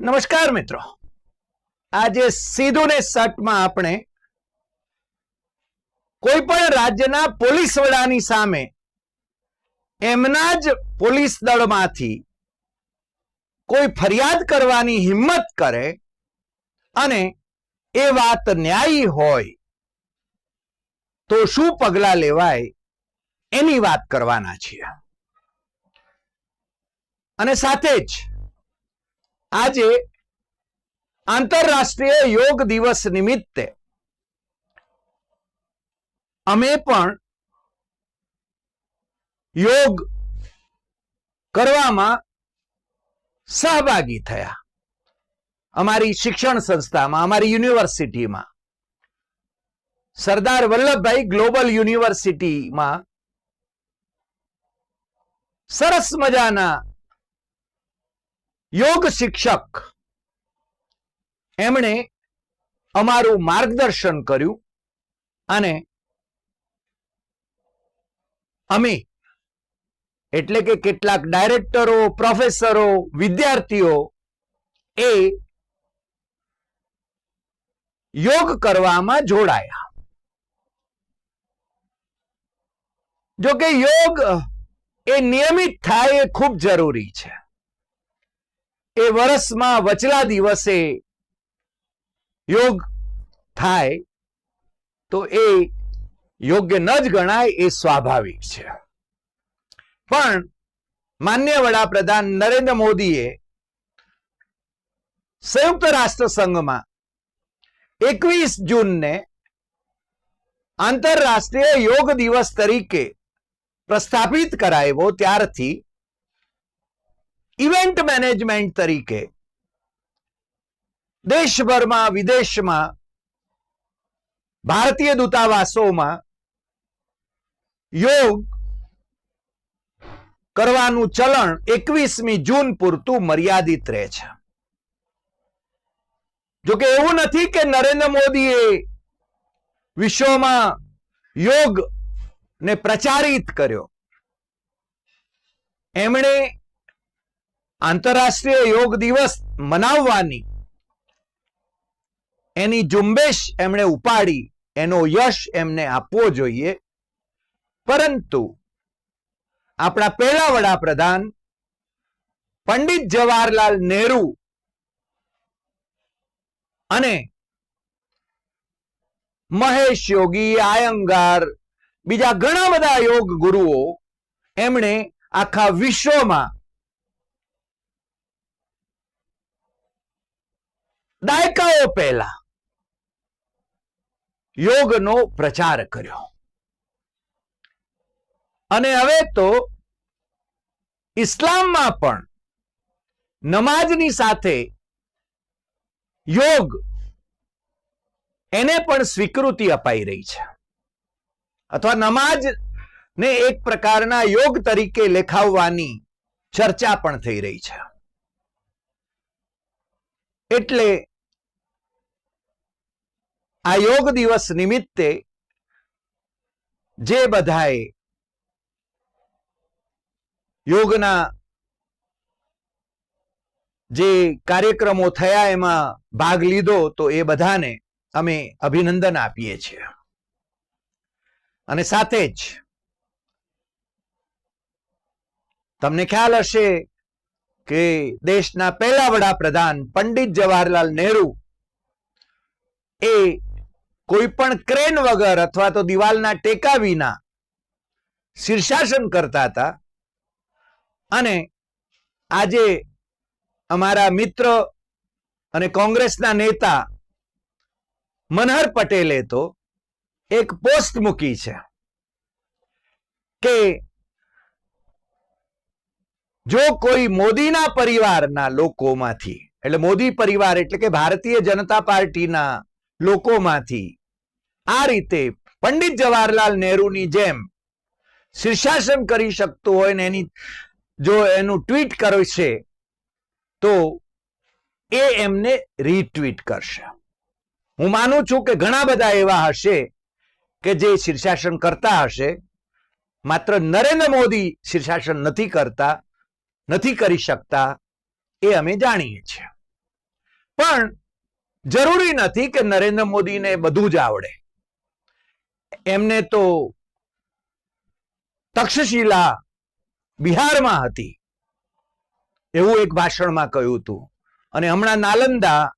નમસ્કાર મિત્રો. આજે સીધું ને સટમાં આપણે કોઈ પણ રાજ્યના પોલીસ વડાની સામે એમના જ પોલીસ દળમાંથી કોઈ ફરિયાદ કરવાની હિંમત કરે અને એ વાત ન્યાયી હોય તો શું પગલા લેવાય એની વાત કરવાના છીએ. અને સાથે જ આજે આંતરરાષ્ટ્રીય યોગ દિવસ નિમિત્તે અમે પણ યોગ કરવામાં સહભાગી થયા. અમારી શિક્ષણ સંસ્થામાં, અમારી યુનિવર્સિટીમાં, સરદાર વલ્લભભાઈ ગ્લોબલ યુનિવર્સિટીમાં સરસ મજાના યોગ શિક્ષક. એમણે અમારું માર્ગદર્શન કર્યું અને અમે એટલે કે કેટલાક ડાયરેક્ટરો, પ્રોફેસરો, વિદ્યાર્થીઓ એ યોગ કરવામાં જોડાયા. જો કે યોગ એ નિયમિત થાય એ ખૂબ જરૂરી છે. એ વર્ષમાં વચલા દિવસે યોગ થાય તો એ યોગ્ય ન જ ગણાય એ સ્વાભાવિક છે. પણ માન્ય વડાપ્રધાન નરેન્દ્ર મોદીએ સંયુક્ત રાષ્ટ્ર સંઘમાં એકવીસ જૂનને આંતરરાષ્ટ્રીય યોગ દિવસ તરીકે પ્રસ્થાપિત કરાયો ત્યારથી ઇવેન્ટ મેનેજમેન્ટ તરીકે દેશભરમાં, વિદેશમાં, ભારતીય દૂતાવાસોમાં યોગ કરવાનું ચલણ એકવીસમી જૂન પૂરતું મર્યાદિત રહે છે. જોકે એવું નથી કે નરેન્દ્ર મોદીએ વિશ્વમાં યોગ ને પ્રચારિત કર્યો. એમણે આંતરરાષ્ટ્રીય યોગ દિવસ મનાવવાની. એની ઝુંબેશ એમણે ઉપાડી, એનો યશ એમને આપવો જોઈએ. પરંતુ આપણા પહેલા વડાપ્રધાન પંડિત જવાહરલાલ નહેરુ અને મહેશ યોગી, આયંગાર, બીજા ઘણા બધા યોગ ગુરુઓ એમણે આખા વિશ્વમાં દાયકાઓ પહેલા યોગનો પ્રચાર કર્યો. અને હવે તો ઇસ્લામમાં પણ નમાજની સાથે યોગ એને પણ સ્વીકૃતિ અપાઈ રહી છે. અથવા નમાજ ને એક પ્રકારના યોગ તરીકે લેખાવવાની ચર્ચા પણ થઈ રહી છે. એટલે આ યોગ દિવસ નિમિત્તે જે બધાએ યોગના જે કાર્યક્રમો થયા એમાં ભાગ લીધો, તો એ બધાને અમે અભિનંદન આપીએ છીએ. અને સાથે જ તમને ખ્યાલ હશે કે દેશના પહેલા વડાપ્રધાન પંડિત જવાહરલાલ નહેરુ એ કોઈ પણ ક્રેન વગર અથવા તો દિવાલના ટેકા વિના શીર્ષાસન કરતા હતા. અને આજે અમારા મિત્ર અને કોંગ્રેસના નેતા મનહર પટેલે તો એક પોસ્ટ મૂકી છે કે જો કોઈ મોદીના પરિવારના લોકોમાંથી, એટલે મોદી પરિવાર એટલે કે ભારતીય જનતા પાર્ટીના લોકોમાંથી આ રીતે પંડિત જવાહરલાલ નહેરુની જેમ શીર્ષાસન કરી શકતું હોય ને એની જો એનું ટ્વીટ કરશે તો એ એમને રીટ્વીટ કરશે. હું માનું છું કે ઘણા બધા એવા હશે કે જે શીર્ષાસન કરતા હશે, માત્ર નરેન્દ્ર મોદી શીર્ષાસન નથી કરતા, નથી કરી શકતા, એ અમે જાણીએ છીએ. પણ જરૂરી નથી કે નરેન્દ્ર મોદીને બધું જ આવડે. એમને તો તક્ષશિલા બિહારમાં હતી. એવું એક ભાષણમાં કહ્યું હતું. અને હમણાં નાલંદા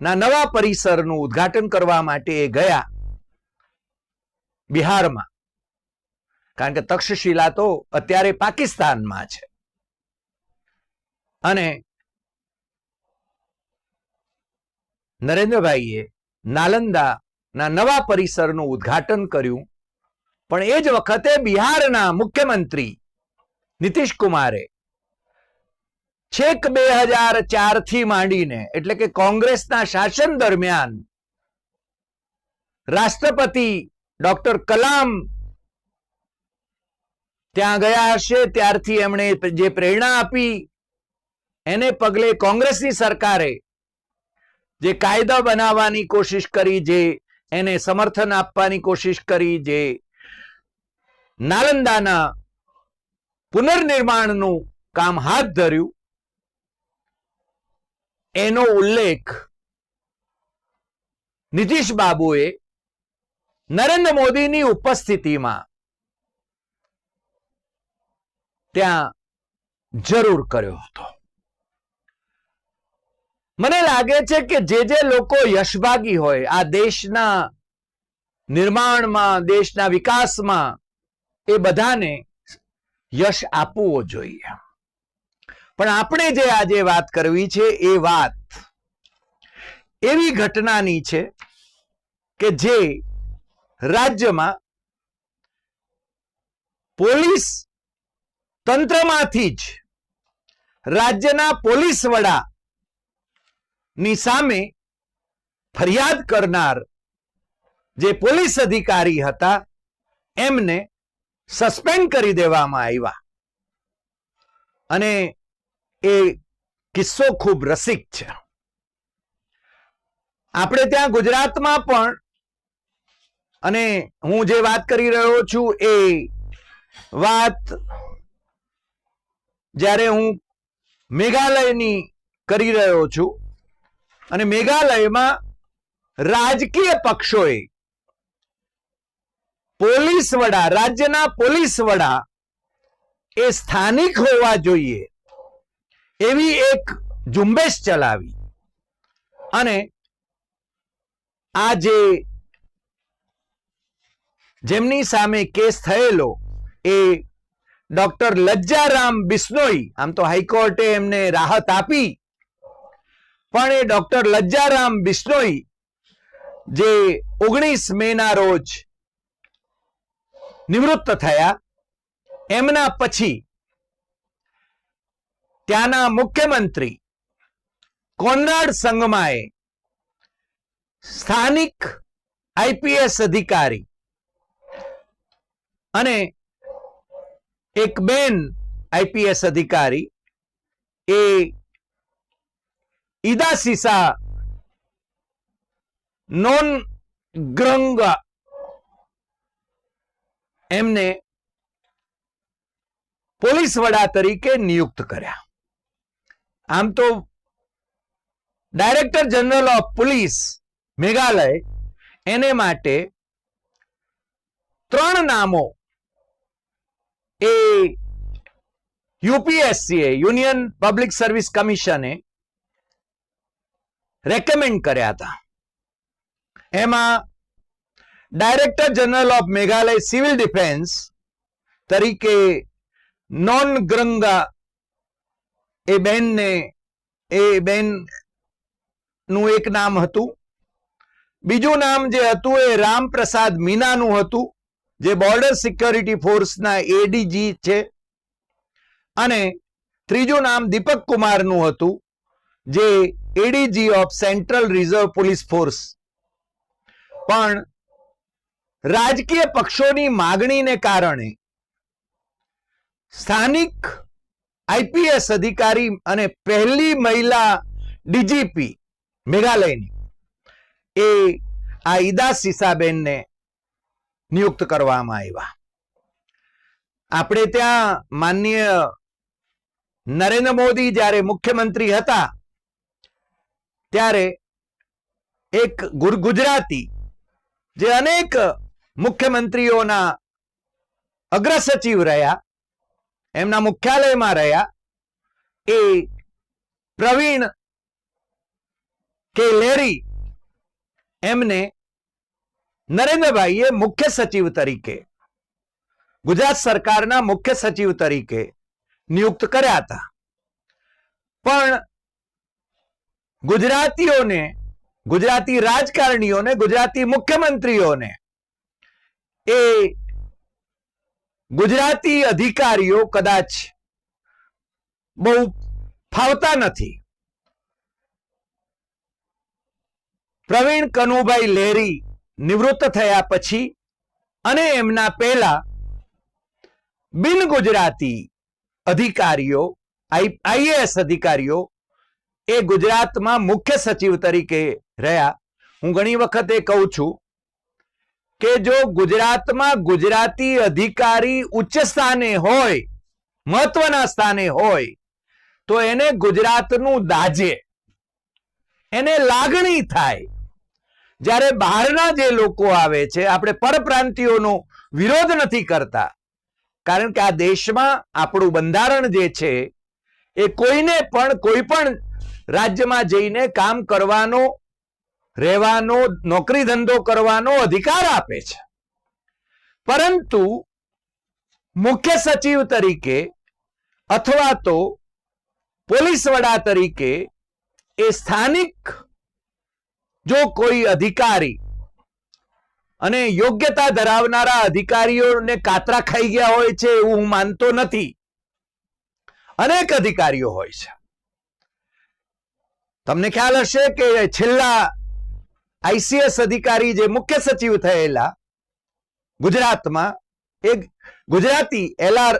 ના નવા પરિસરનું ઉદ્ઘાટન કરવા માટે એ ગયા બિહારમાં. કારણ કે તક્ષશિલા તો અત્યારે પાકિસ્તાનમાં છે. અને નરેન્દ્રભાઈએ નાલંદાના નવા પરિસરનું ઉદ્ઘાટન કર્યું. પણ એ જ વખતે બિહારના મુખ્યમંત્રી નીતિશ કુમારે છેક બે હજાર ચારથી માંડીને, એટલે કે કોંગ્રેસના શાસન દરમિયાન રાષ્ટ્રપતિ ડોક્ટર કલામ ત્યાં ગયા હશે. ત્યારથી એમણે જે પ્રેરણા આપી, એને પગલે કોંગ્રેસની સરકારે જે કાયદા બનાવવાની કોશિશ કરી, જે એને સમર્થન આપવાની કોશિશ કરી જે નાલંદાના પુનર્નિર્માણનું કામ હાથ ધર્યું. એનો ઉલ્લેખ નીતિશ બાબુએ નરેન્દ્ર મોદીની ઉપસ્થિતિમાં ત્યાં જરૂર કર્યો હતો. મને લાગે છે કે જે જે લોકો યશભાગી હોય, આ દેશના નિર્માણમાં, દેશના વિકાસમાં, એ બધાને યશ આપવો જોઈએ. પણ આપણે જે આજે વાત કરવી છે, એ વાત એવી ઘટનાની છે કે જે રાજ્યમાં પોલીસ તંત્રમાંથી જ રાજ્યના પોલીસ વડા ની સામે ફરિયાદ કરનાર જે પોલીસ અધિકારી હતા, એમને સસ્પેન્ડ કરી દેવામાં આવ્યા. અને એ કિસ્સો ખૂબ રસિક છે. આપણે ત્યાં ગુજરાતમાં પણ, અને હું જે વાત કરી રહ્યો છું એ વાત, જ્યારે હું મેઘાલયની કરી રહ્યો છું અને મેઘાલયમાં રાજકીય પક્ષોએ પોલીસ વડા, રાજ્યના પોલીસ વડા એ સ્થાનિક હોવા જોઈએ એવી એક ઝુંબેશ ચલાવી. અને આ જેમની સામે કેસ થયેલો એ ડોક્ટર લજ્જારામ બિસ્નોઈ, આમ તો હાઈકોર્ટે એમને રાહત આપી પણ એ ડોક્ટર લજ્જારામ બિશ્નોઈ જે ઓગણીસ મે ના રોજ નિવૃત્ત થયા, એમના પછી ત્યાંના મુખ્યમંત્રી કોનરાડ સંગમાએ સ્થાનિક આઈપીએસ અધિકારી અને એક બેન આઈપીએસ અધિકારી એ ઈદા સીસા નોન ગ્રંગ એમને પોલીસ વડા તરીકે નિયુક્ત કર્યા આમ તો director general of police Meghalaya એને માટે ત્રણ નામો એ યુપીએસસીએ યુનિયન પબ્લિક સર્વિસ કમિશને રેકમેન્ડ કર્યા હતા. એમાં director general of Meghalaya civil defence તરીકે નોન ગ્રંગા એ બેનને, એ બેનનું એક નામ હતું. બીજું નામ જે હતું એ રામપ્રસાદ મીનાનું હતું, જે બોર્ડર સિક્યોરિટી ફોર્સના એડીજી છે. અને ત્રીજું નામ દીપક કુમારનું હતું, જે ADG of central reserve police force પણ રાજકીય પક્ષોની માગણીને કારણે સ્થાનિક આઈપીએસ અધિકારી અને પહેલી મહિલા ડીજીપી મેઘાલયની એ આ ઈદા સીસાબેનને નિયુક્ત કરવામાં આવ્યા. આપણે ત્યાં માનનીય નરેન્દ્ર મોદી જ્યારે મુખ્યમંત્રી હતા ત્યારે એક ગુજરાતી જે અનેક મુખ્યમંત્રીઓના અગ્ર સચિવ રહ્યા, એમના મુખ્યાલયમાં રહ્યા, એ પ્રવીણ કે લેરી એમને નરેન્દ્રભાઈએ મુખ્ય સચિવ તરીકે, ગુજરાત સરકારના મુખ્ય સચિવ તરીકે નિયુક્ત કર્યા હતા. પણ ગુજરાતીઓને, ગુજરાતી રાજકારણીઓને, ગુજરાતી મુખ્યમંત્રીઓને, એ ગુજરાતી અધિકારીઓ કદાચ બહુ ફાવતા નથી. પ્રવીણ કનુભાઈ લહેરી નિવૃત્ત થયા પછી અને એમના પહેલા બિન ગુજરાતી અધિકારીઓ આઈએએસ અધિકારીઓ એ ગુજરાતમાં મુખ્ય સચિવ તરીકે રહ્યા. હું ઘણી વખત એ કહું છું કે જો ગુજરાતમાં ગુજરાતી અધિકારી ઉચ્ચ સ્થાને હોય, મહત્વના સ્થાને હોય, તો એને ગુજરાતનું દાજે, એને લાગણી થાય. જ્યારે બહારના જે લોકો આવે છે, આપણે પરપ્રાંતિઓનો વિરોધ નથી કરતા. કારણ કે આ દેશમાં આપણું બંધારણ જે છે, એ કોઈને પણ કોઈ પણ રાજ્યમાં જઈને કામ કરવાનો, રહેવાનો નોકરી ધંધો કરવાનો અધિકાર આપે છે. પરંતુ મુખ્ય સચિવ તરીકે અથવા તો પોલીસ વડા તરીકે એ સ્થાનિક જો કોઈ અધિકારી અને યોગ્યતા ધરાવનારા અધિકારીઓને કાતરા ખાઈ ગયા હોય છે એવું હું માનતો નથી. અનેક અધિકારીઓ હોય છે. તમને ખ્યાલ હશે કે છેલ્લા આઈસીએસ અધિકારી જે મુખ્ય સચિવ થયેલા ગુજરાતમાં એક ગુજરાતી એલઆર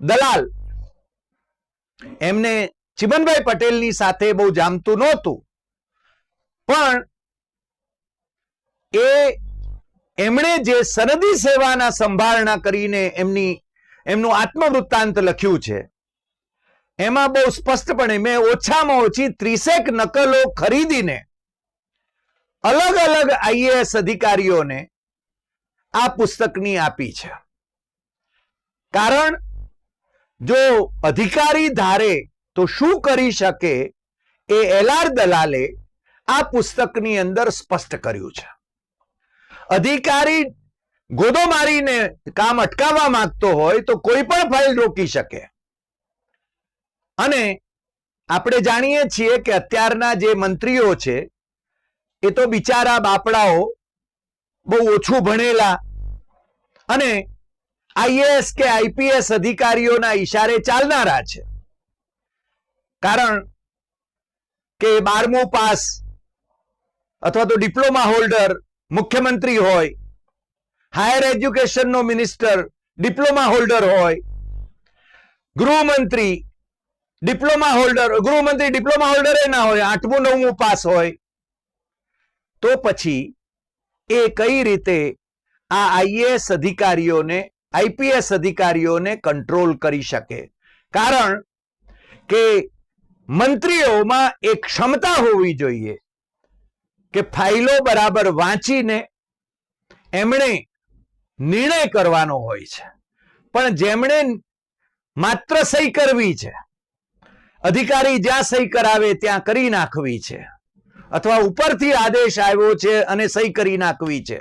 દલાલ, એમને ચિમનભાઈ પટેલની સાથે બહુ જામતું નહોતું. પણ એ એમણે જે સનદી સેવાના સંભાળના કરીને એમની, એમનું આત્મવૃત્તાંત લખ્યું છે એમાં બહુ સ્પષ્ટપણે મેં ઓછામાં ઓછી ત્રીસેક નકલો ખરીદીને અલગ અલગ આઈએએસ અધિકારીઓને આ પુસ્તકની આપી છે. કારણ જો અધિકારી ધારે તો શું કરી શકે એ એલઆર દલાલે આ પુસ્તકની અંદર સ્પષ્ટ કર્યું છે. અધિકારી ગોદો મારીને કામ અટકાવવા માંગતો હોય તો કોઈ પણ ફાઇલ રોકી શકે. અને આપણે જાણીએ છીએ કે અત્યારના જે મંત્રીઓ છે, એ તો બિચારા બાપડાઓ બહુ ઓછું ભણેલા અને આઈએએસ કે આઈપીએસ અધિકારીઓના ઈશારે ચાલનારા છે. કારણ કે બારમું પાસ અથવા તો ડિપ્લોમા હોલ્ડર, મુખ્યમંત્રી હોય, હાયર એજ્યુકેશનનો મિનિસ્ટર, ડિપ્લોમા હોલ્ડર હોય, ગૃહમંત્રી ડિપ્લોમા હોલ્ડર ગૃહમંત્રી ડિપ્લોમા હોલ્ડર ના હોય, આઠમું, નવમું પાસ હોય. તો પછી એ કઈ રીતે આ આઈએએસ અધિકારીઓને, આઈપીએસ અધિકારીઓને કંટ્રોલ કરી શકે? કારણ કે મંત્રીઓમાં એક ક્ષમતા હોવી જોઈએ કે ફાઇલો બરાબર વાંચીને એમણે નિર્ણય કરવાનો હોય છે. પણ જેમણે માત્ર સહી કરવી છે અધિકારી જ્યાં સહી કરાવે ત્યાં કરી નાખવી છે. અથવા ઉપરથી આદેશ આવ્યો છે અને સહી કરી નાખવી છે.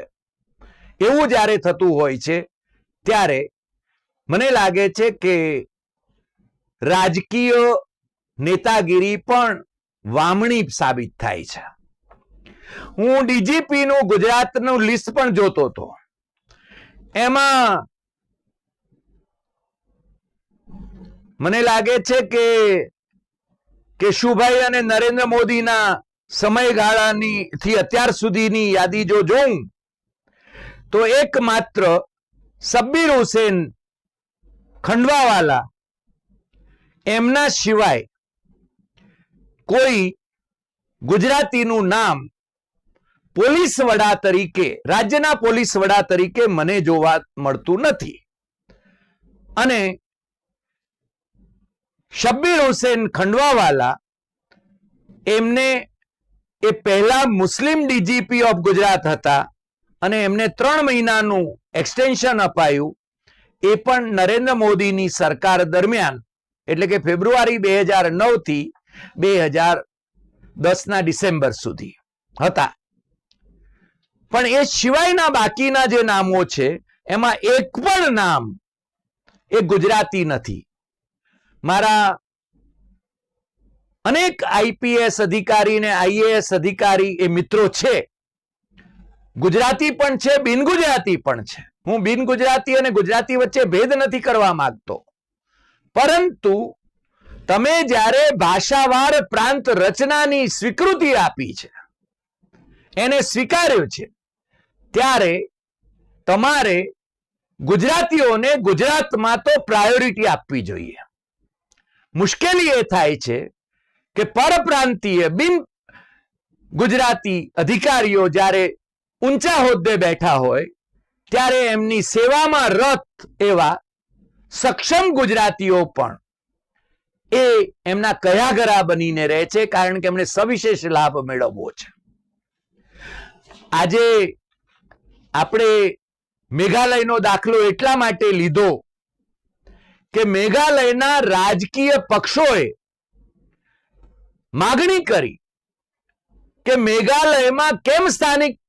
એવું જ્યારે થતું હોય છે, ત્યારે મને લાગે છે કે રાજકીય નેતાગીરી પણ વામણી સાબિત થાય છે. હું ડીજીપી નું ગુજરાતનું લિસ્ટ પણ જોતો હતો. એમાં મને લાગે છે કે કેશુભાઈ અને નરેન્દ્ર મોદીના સમયગાળાની થી અત્યાર સુધીની યાદી જો જોઉં, તો એકમાત્ર સબ્બીર હુસેન ખંડવાવાલા, એમના સિવાય કોઈ ગુજરાતીનું નામ પોલીસ વડા તરીકે, રાજ્યના પોલીસ વડા તરીકે મને જોવા મળતું નથી. અને શબ્બીર હુસેન ખંડવાવાલા એમને એ પહેલા મુસ્લિમ ડીજીપી ઓફ ગુજરાત હતા અને એમને ત્રણ મહિનાનું એક્સટેન્શન અપાયું. એ પણ નરેન્દ્ર મોદીની સરકાર દરમિયાન, એટલે કે ફેબ્રુઆરી બે હજાર નવથી બે હજાર દસના ડિસેમ્બર સુધી હતા. પણ એ સિવાયના બાકીના જે નામો છે, એમાં એક પણ નામ એ ગુજરાતી નથી. મારા અનેક આઈપીએસ અધિકારી ને આઈએએસ અધિકારી એ મિત્રો છે. ગુજરાતી પણ છે, બિન ગુજરાતી પણ છે. હું બિન ગુજરાતી અને ગુજરાતી વચ્ચે ભેદ નથી કરવા માંગતો. પરંતુ તમે જ્યારે ભાષાવાર પ્રાંત રચનાની સ્વીકૃતિ આપી છે, એને સ્વીકાર્યું છે, ત્યારે તમારે ગુજરાતીઓને ગુજરાતમાં તો પ્રાયોરિટી આપવી જોઈએ. મુશ્કેલી એ થાય છે કે પરપ્રાંતીય બિન ગુજરાતી અધિકારીઓ જ્યારે ઊંચા હોદ્દે બેઠા હોય, ત્યારે એમની સેવામાં રત એવા સક્ષમ ગુજરાતીઓ પણ એ એમના કયાગરા બનીને રહે છે, કારણ કે એમણે સવિશેષ લાભ મેળવવો છે. આજે આપણે મેઘાલયનો દાખલો એટલા માટે લીધો કે મેઘાલયના રાજકીય પક્ષોએ માગણી કરી કે મેઘાલયમાં કેમ સ્થાનિક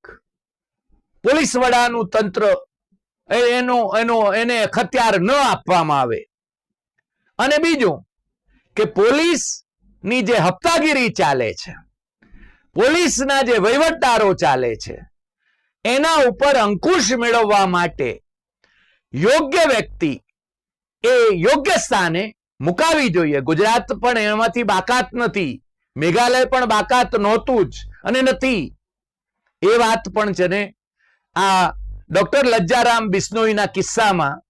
પોલીસ વડાનું તંત્ર એનો એનો, એને ખત્યાર ન આપવામાં આવે? અને બીજું કે પોલીસની જે હપ્તાગીરી ચાલે છે, પોલીસના જે વહીવટદારો ચાલે છે, એના ઉપર અંકુશ મેળવવા માટે યોગ્ય વ્યક્તિ એ યોગ્ય સ્થાને મુકાવી જોઈએ. ગુજરાત પણ એમાંથી બાકાત નથી. મેઘાલય પણ બાકાત નહોતું જ અને નથી. એ વાત પણ છે ને, આ ડોક્ટર લજ્જારામ બિસ્નોઈના કિસ્સામાં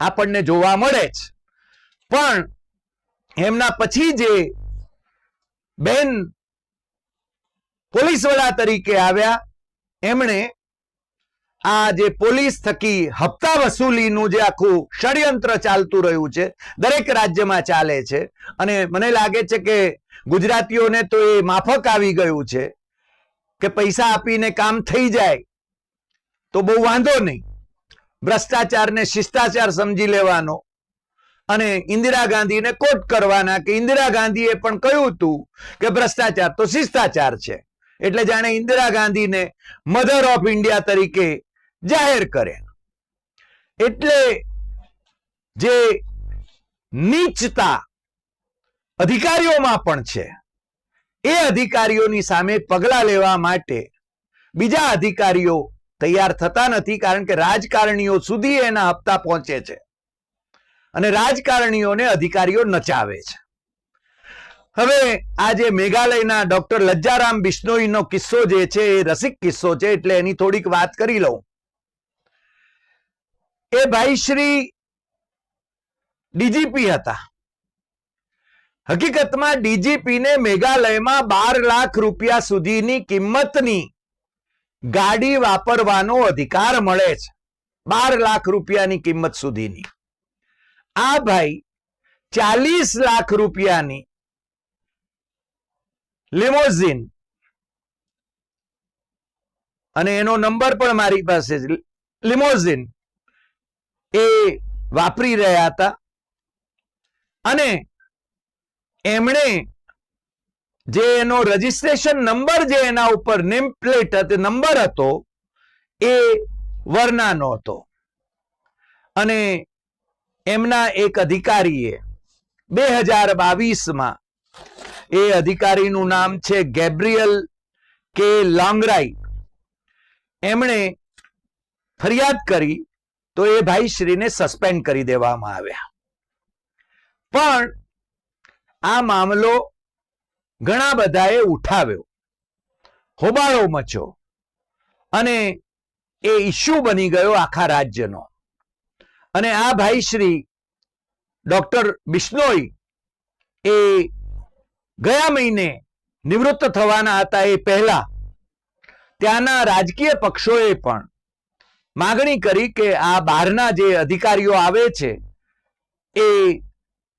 આપણને જોવા મળે છે પણ એમના પછી જે બેન પોલીસ વડા તરીકે આવ્યા, એમણે આ જે પોલીસ થકી હપ્તા વસૂલીનું જે આખું ષડયંત્ર ચાલતું રહ્યું છે, દરેક રાજ્યમાં ચાલે છે. અને મને લાગે છે કે ગુજરાતીઓને તો એ માફક આવી ગયું છે કે પૈસા આપીને કામ થઈ જાય તો બહુ વાંધો નહીં. ભ્રષ્ટાચારને શિષ્ટાચાર સમજી લેવાનો અને ઇન્દિરા ગાંધીને કોટ કરવાના કે ઇન્દિરા ગાંધીએ પણ કહ્યું હતું કે ભ્રષ્ટાચાર તો શિષ્ટાચાર છે. એટલે જાણે ઇન્દિરા ગાંધીને મધર ઓફ ઇન્ડિયા તરીકે જાહેર કરે. એટલે જે નીચતા અધિકારીઓમાં પણ છે, એ અધિકારીઓની સામે પગલા લેવા માટે બીજા અધિકારીઓ તૈયાર થતા નથી, કારણ કે રાજકારણીઓ સુધી એના હપ્તા પહોંચે છે. અને રાજકારણીઓને અધિકારીઓ નચાવે છે. હવે આજે મેઘાલયના ડોક્ટર લજ્જારામ બિશ્નોઈનો કિસ્સો જે છે, એ રસિક કિસ્સો છે, એટલે એની થોડીક વાત કરી લઉં. એ ભાઈ શ્રી ડીજીપી હતા. હકીકતમાં ડીજીપી ને મેઘાલયમાં બાર લાખ રૂપિયા સુધીની કિંમતની ગાડી વાપરવાનો અધિકાર મળે છે. બાર લાખ રૂપિયાની કિંમત સુધીની. આ ભાઈ ચાલીસ લાખ રૂપિયાની લિમોઝિન અને એનો નંબર પણ મારી પાસે લિમોઝિન એ વાપરી રહ્યા હતા. અને એમણે જે એનો રજીસ્ટ્રેશન નંબર જે એના ઉપર નેમ પ્લેટ હતી નંબર હતો, એ વરનાનો હતો. અને એમના એક અધિકારીએ બે હજાર બાવીસમાં એ અધિકારીનું નામ છે ગેબ્રિયલ કે લોંગરાઈ. એમણે ફરિયાદ કરી તો એ ભાઈશ્રીને સસ્પેન્ડ કરી દેવામાં આવ્યા. પણ આ મામલો ઘણા બધાએ ઉઠાવ્યો. હોબાળો મચ્યો અને એ ઇસ્યુ બની ગયો આખા રાજ્યનો. અને આ ભાઈશ્રી ડોક્ટર બિશ્નોઈ એ ગયા મહિને નિવૃત્ત થવાના હતા એ પહેલા. ત્યાંના રાજકીય પક્ષોએ પણ માગણી કરી કે આ બહારના જે અધિકારીઓ આવે છે, એ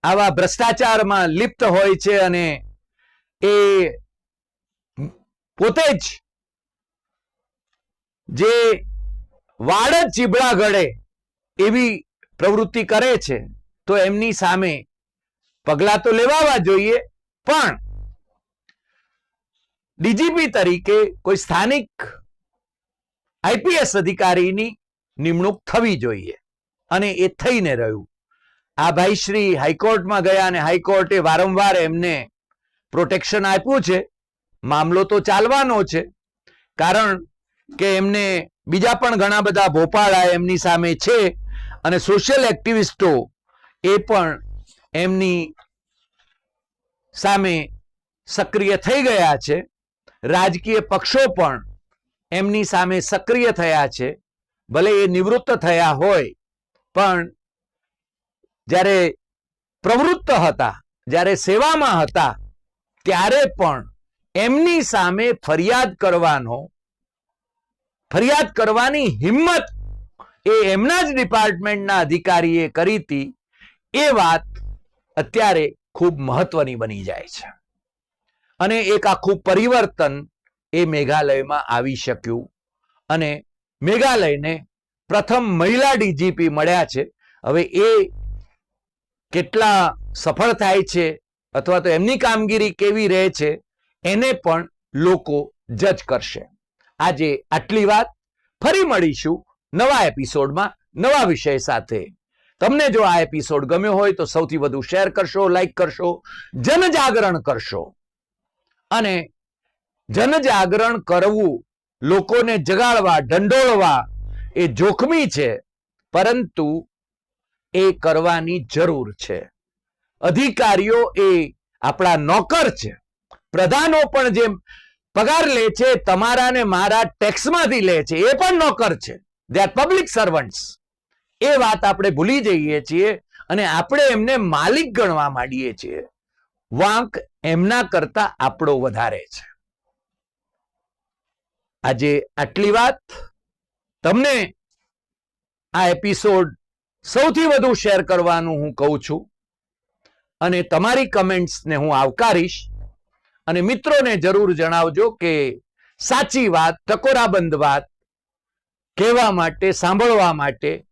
આવા ભ્રષ્ટાચારમાં લિપ્ત હોય છે અને એ પોતે જ જે વાડ જ ચીબડા ગળે એવી પ્રવૃત્તિ કરે છે, તો એમની સામે પગલા તો લેવાવા જોઈએ, પણ ડીજીપી તરીકે કોઈ સ્થાનિક આઈપીએસ અધિકારીની નિમણૂક થવી જોઈએ અને એ થઈને રહ્યું. આ ભાઈ શ્રી હાઈકોર્ટમાં ગયા અને હાઈકોર્ટે વારંવાર એમને પ્રોટેક્શન આપ્યું છે. મામલો તો ચાલવાનો છે. કારણ કે એમને બીજા પણ ઘણા બધા ભોપાળા એમની સામે છે અને સોશિયલ એક્ટિવિસ્ટો એ પણ એમની સામે સક્રિય થઈ ગયા છે. રાજકીય પક્ષો પણ એમની સામે સક્રિય થયા છે. ભલે એ નિવૃત્ત થયા હોય, પણ જ્યારે પ્રવૃત્ત હતા, જ્યારે સેવામાં હતા, ત્યારે પણ એમની સામે ફરિયાદ કરવાનો, ફરિયાદ કરવાની હિંમત એ એમના જ ડિપાર્ટમેન્ટના અધિકારીએ કરી હતી. એ વાત અત્યારે ખૂબ મહત્વની બની જાય છે. અને એક આખું પરિવર્તન એ મેઘાલયમાં આવી શક્યું. અને મેઘાલયને પ્રથમ મહિલા ડીજીપી મળ્યા છે. હવે એ કેટલા સફળ થાય છે અથવા તો એમની કામગીરી કેવી રહે છે, એને પણ લોકો જજ કરશે. આજે આટલી વાત. ફરી મળીશું નવા એપિસોડમાં નવા વિષય સાથે. તમને જો આ એપિસોડ ગમ્યો હોય તો સૌથી વધુ શેર કરશો, લાઈક કરશો, જનજાગરણ કરશો. અને જનજાગરણ કરવું, લોકોને જગાડવા, ઢંઢોળવા એ જોખમી છે, પરંતુ એ કરવાની જરૂર છે. અધિકારીઓ એ આપણા નોકર છે. પ્રધાનો પણ જે પગાર લે છે, તમારા ને મારા ટેક્સમાંથી લે છે, એ પણ નોકર છે. દે આર પબ્લિક સર્વન્ટ્સ એ વાત આપણે ભૂલી જઈએ છીએ અને આપણે એમને માલિક ગણવા માંડીએ છીએ. વાંક એમના કરતા આપણો વધારે છે. આજે આટલી વાત. તમને આ એપિસોડ સૌથી વધુ શેર કરવાનું હું કહું છું. અને તમારી કમેન્ટ્સને હું આવકારીશ. અને મિત્રોને જરૂર જણાવજો કે સાચી વાત, ટકોરાબંધ વાત કહેવા માટે, સાંભળવા માટે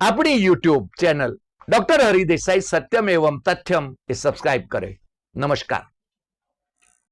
આપણી યુટ્યુબ ચેનલ ડોક્ટર હરિદેસાઈ સત્યમ એવમ તથ્યમ એ સબસ્ક્રાઇબ કરે. નમસ્કાર.